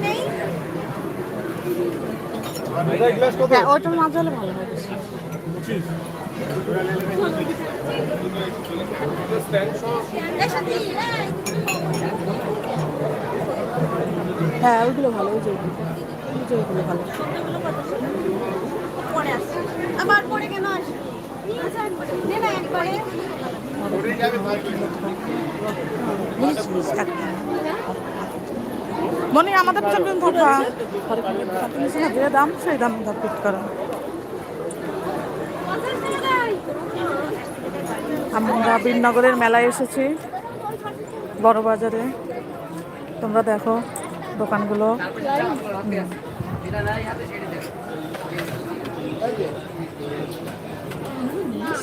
নেই। হ্যাঁ ওটার মাঝে হলে ভালো হবে হ্যাঁ ওইগুলো ভালো ওই যে ওইগুলো। ভালো। আবার পরে কেন আসবে? একবারে। মনে হয় আমাদের চলবেন ধরবা যে দাম, সেই দাম ধর ফিট করা। আমরা বীরনগরের মেলায় এসেছি, বড় বাজারে। তোমরা দেখো দোকানগুলো।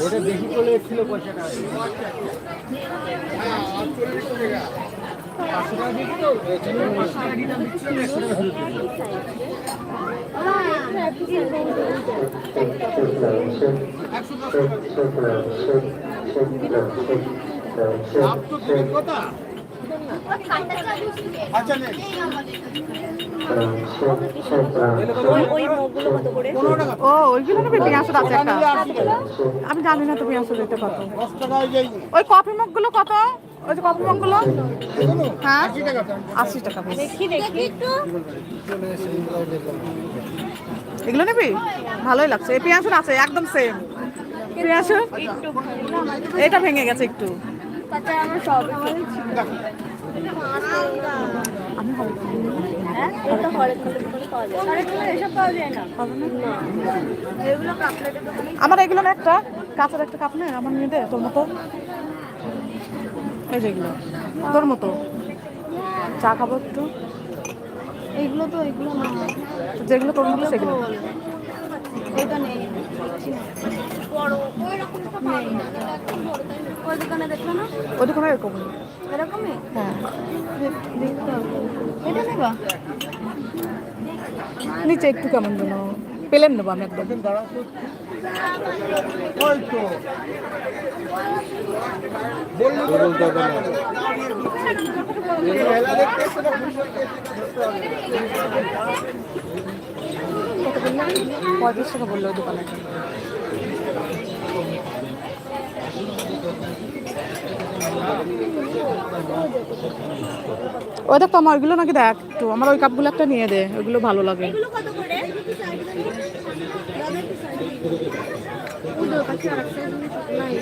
ওটা ও ওইগুলো আমি জানি না তো পেঁয়াজের রেটটা কত ওই কফি মগগুলো কত? ওই যে কফি মগগুলো হ্যাঁ? আশি টাকা দেখি দেখি। একটু এগুলো নিবি? ভালোই লাগছে। এই পেঁয়াজের আছে একদম সেম পেঁয়াজের এটা ভেঙে গেছে একটু। আমার সব আমি হবে হ্যাঁ এগুলো কাপলেটের দোকানে আমার এগুলো না একটা কাঁচের একটা কাপ নেই আমার মেয়েদের তোর মতো। এই যেগুলো তোর মতো। চা খাব একটু? এইগুলো তো এইগুলো না। যেগুলো তোর মতো সেগুলো। এটা নেই বড় ওই রকমটা পাবি না ওই দোকানে দেখল না? ওই দোকানে এরকম। এরকমই? হ্যাঁ। এটা নেবা? নিচে একটু কেমন যেন। পেলেন নেব আমি একদম। তো তো পঁয়ত্রিশ টাকা বলল দোকানে। ওই দেখ তো আমার ওইগুলো নাকি দেখ একটু। আমার ওই কাপগুলো একটা নিয়ে দে, ওইগুলো ভালো লাগে। এগুলো কত করে ওদের কাছে আর একটা নাই